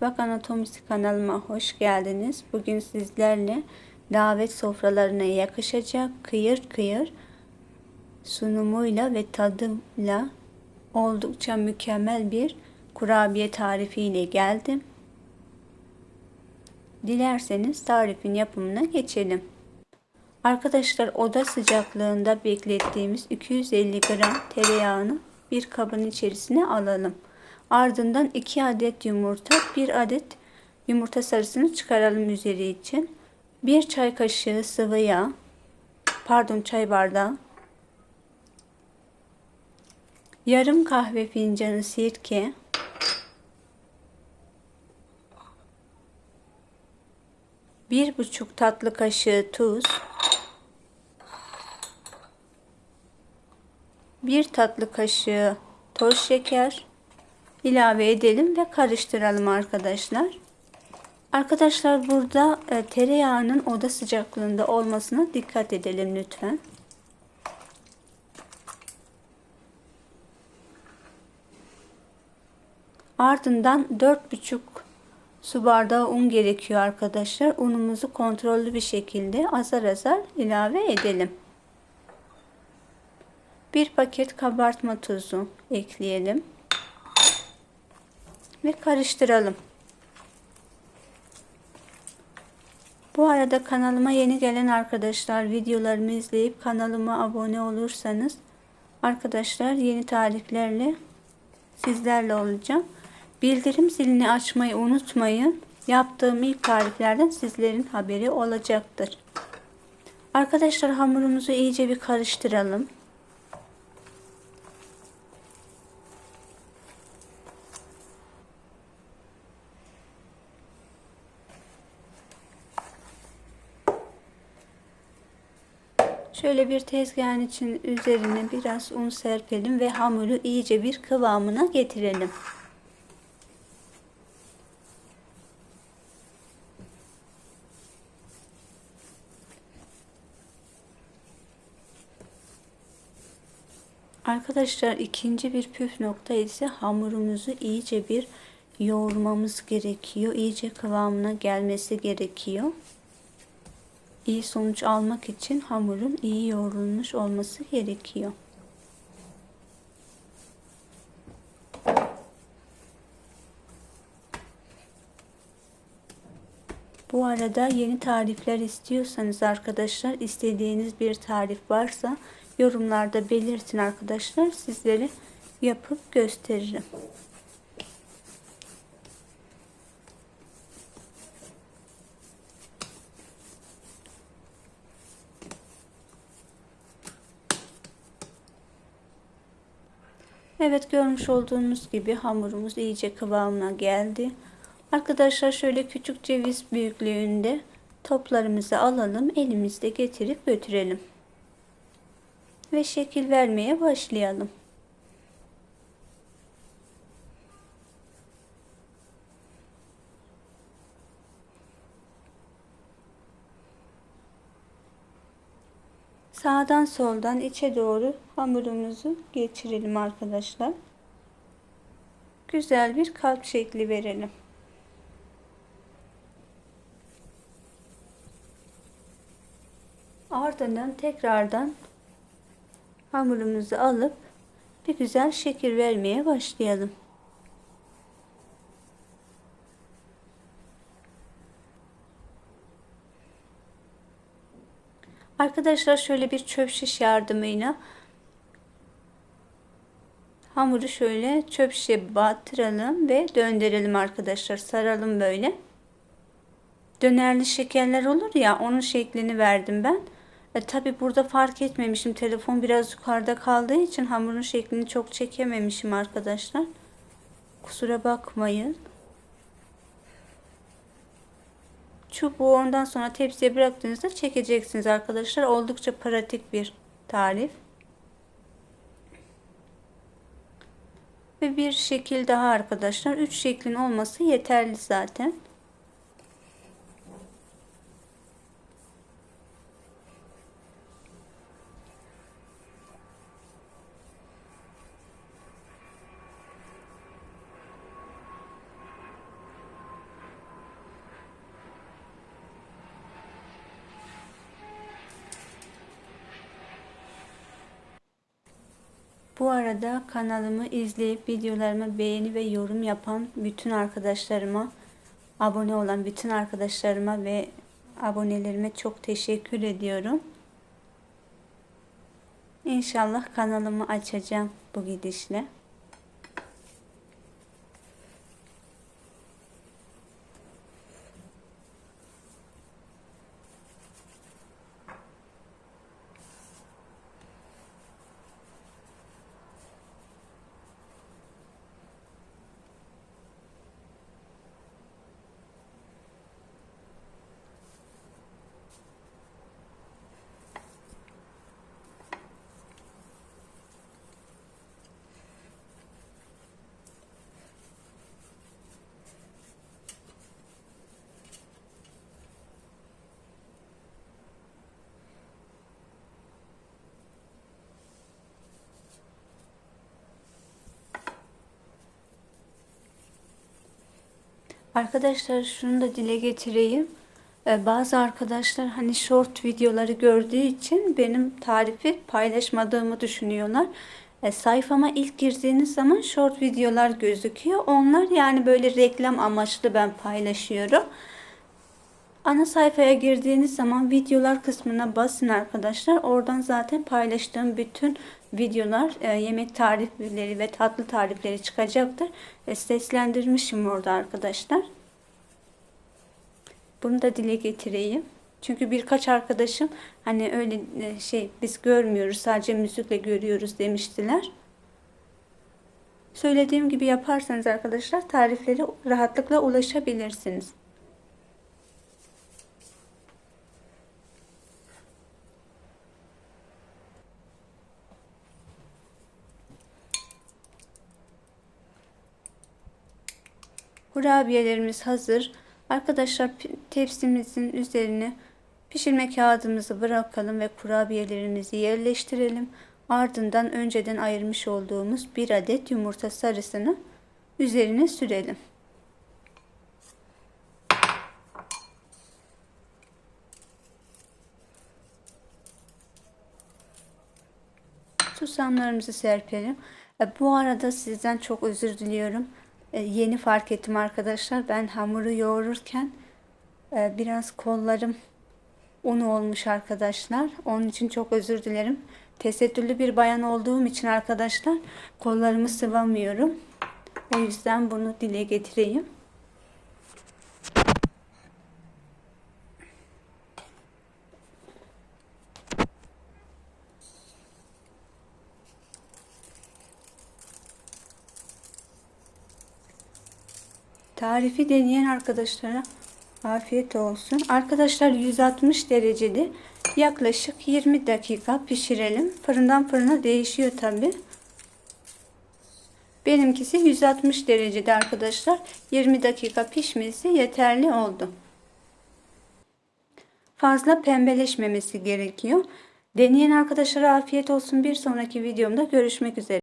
Bak Anatomisi kanalıma hoş geldiniz. Bugün sizlerle davet sofralarına yakışacak kıyır kıyır sunumuyla ve tadıyla oldukça mükemmel bir kurabiye tarifiyle geldim. Dilerseniz tarifin yapımına geçelim. Arkadaşlar oda sıcaklığında beklettiğimiz 250 gram tereyağını bir kabın içerisine alalım. Ardından 2 adet yumurta, 1 adet yumurta sarısını çıkaralım üzeri için. 1 çay kaşığı sıvı yağ, pardon çay bardağı, yarım kahve fincanı sirke, bir buçuk tatlı kaşığı tuz, bir tatlı kaşığı toz şeker, ilave edelim ve karıştıralım arkadaşlar. Arkadaşlar burada e, tereyağının oda sıcaklığında olmasına dikkat edelim lütfen. Ardından 4,5 su bardağı un gerekiyor arkadaşlar. Unumuzu kontrollü bir şekilde azar azar ilave edelim. Bir paket kabartma tuzu ekleyelim ve karıştıralım. Bu arada kanalıma yeni gelen arkadaşlar videolarımı izleyip kanalıma abone olursanız arkadaşlar yeni tariflerle sizlerle olacağım. Bildirim zilini açmayı unutmayın. Yaptığım ilk tariflerden sizlerin haberi olacaktır. Arkadaşlar hamurumuzu iyice bir karıştıralım. Şöyle bir tezgahın için üzerine biraz un serpelim ve hamuru iyice bir kıvamına getirelim. Arkadaşlar ikinci bir püf nokta ise hamurumuzu iyice bir yoğurmamız gerekiyor. İyice kıvamına gelmesi gerekiyor iyi sonuç almak için hamurun iyi yoğrulmuş olması gerekiyor. Bu arada yeni tarifler istiyorsanız arkadaşlar istediğiniz bir tarif varsa yorumlarda belirtin arkadaşlar sizlere yapıp gösteririm. Evet görmüş olduğunuz gibi hamurumuz iyice kıvamına geldi. Arkadaşlar şöyle küçük ceviz büyüklüğünde toplarımızı alalım. Elimizde getirip götürelim. Ve şekil vermeye başlayalım. Sağdan soldan içe doğru hamurumuzu geçirelim arkadaşlar. Güzel bir kalp şekli verelim. Ardından tekrardan hamurumuzu alıp bir güzel şekil vermeye başlayalım. Arkadaşlar şöyle bir çöp şiş yardımıyla hamuru şöyle çöp şişe batıralım ve döndürelim arkadaşlar. Saralım böyle. Dönerli şekerler olur ya onun şeklini verdim ben. E, Tabi burada fark etmemişim. Telefon biraz yukarıda kaldığı için hamurun şeklini çok çekememişim arkadaşlar. Kusura bakmayın. Çubuğu ondan sonra tepsiye bıraktığınızda çekeceksiniz arkadaşlar. Oldukça pratik bir tarif. Ve bir şekil daha arkadaşlar. Üç şeklin olması yeterli zaten. Bu arada kanalımı izleyip videolarımı beğeni ve yorum yapan bütün arkadaşlarıma, abone olan bütün arkadaşlarıma ve abonelerime çok teşekkür ediyorum. İnşallah kanalımı açacağım bu gidişle. Arkadaşlar şunu da dile getireyim. Ee, Bazı arkadaşlar hani short videoları gördüğü için benim tarifi paylaşmadığımı düşünüyorlar. E, sayfama ilk girdiğiniz zaman short videolar gözüküyor. Onlar yani böyle reklam amaçlı ben paylaşıyorum. Ana sayfaya girdiğiniz zaman videolar kısmına basın arkadaşlar. Oradan zaten paylaştığım bütün videolar, e, yemek tarifleri ve tatlı tarifleri çıkacaktır. E, seslendirmişim orada arkadaşlar. Bunu da dile getireyim. Çünkü birkaç arkadaşım hani öyle e, şey biz görmüyoruz sadece müzikle görüyoruz demiştiler. Söylediğim gibi yaparsanız arkadaşlar tarifleri rahatlıkla ulaşabilirsiniz. Kurabiyelerimiz hazır. Arkadaşlar tepsimizin üzerine pişirme kağıdımızı bırakalım ve kurabiyelerimizi yerleştirelim. Ardından önceden ayırmış olduğumuz bir adet yumurta sarısını üzerine sürelim. Susamlarımızı serpelim. E, bu arada sizden çok özür diliyorum. E, yeni fark ettim arkadaşlar. Ben hamuru yoğururken e, biraz kollarım un olmuş arkadaşlar. Onun için çok özür dilerim. Tesettürlü bir bayan olduğum için arkadaşlar kollarımı sıvamıyorum. O yüzden bunu dile getireyim. Tarifi deneyen arkadaşlara afiyet olsun. Arkadaşlar 160 derecede yaklaşık 20 dakika pişirelim. Fırından fırına değişiyor tabi. Benimkisi 160 derecede arkadaşlar. 20 dakika pişmesi yeterli oldu. Fazla pembeleşmemesi gerekiyor. Deneyen arkadaşlara afiyet olsun. Bir sonraki videomda görüşmek üzere.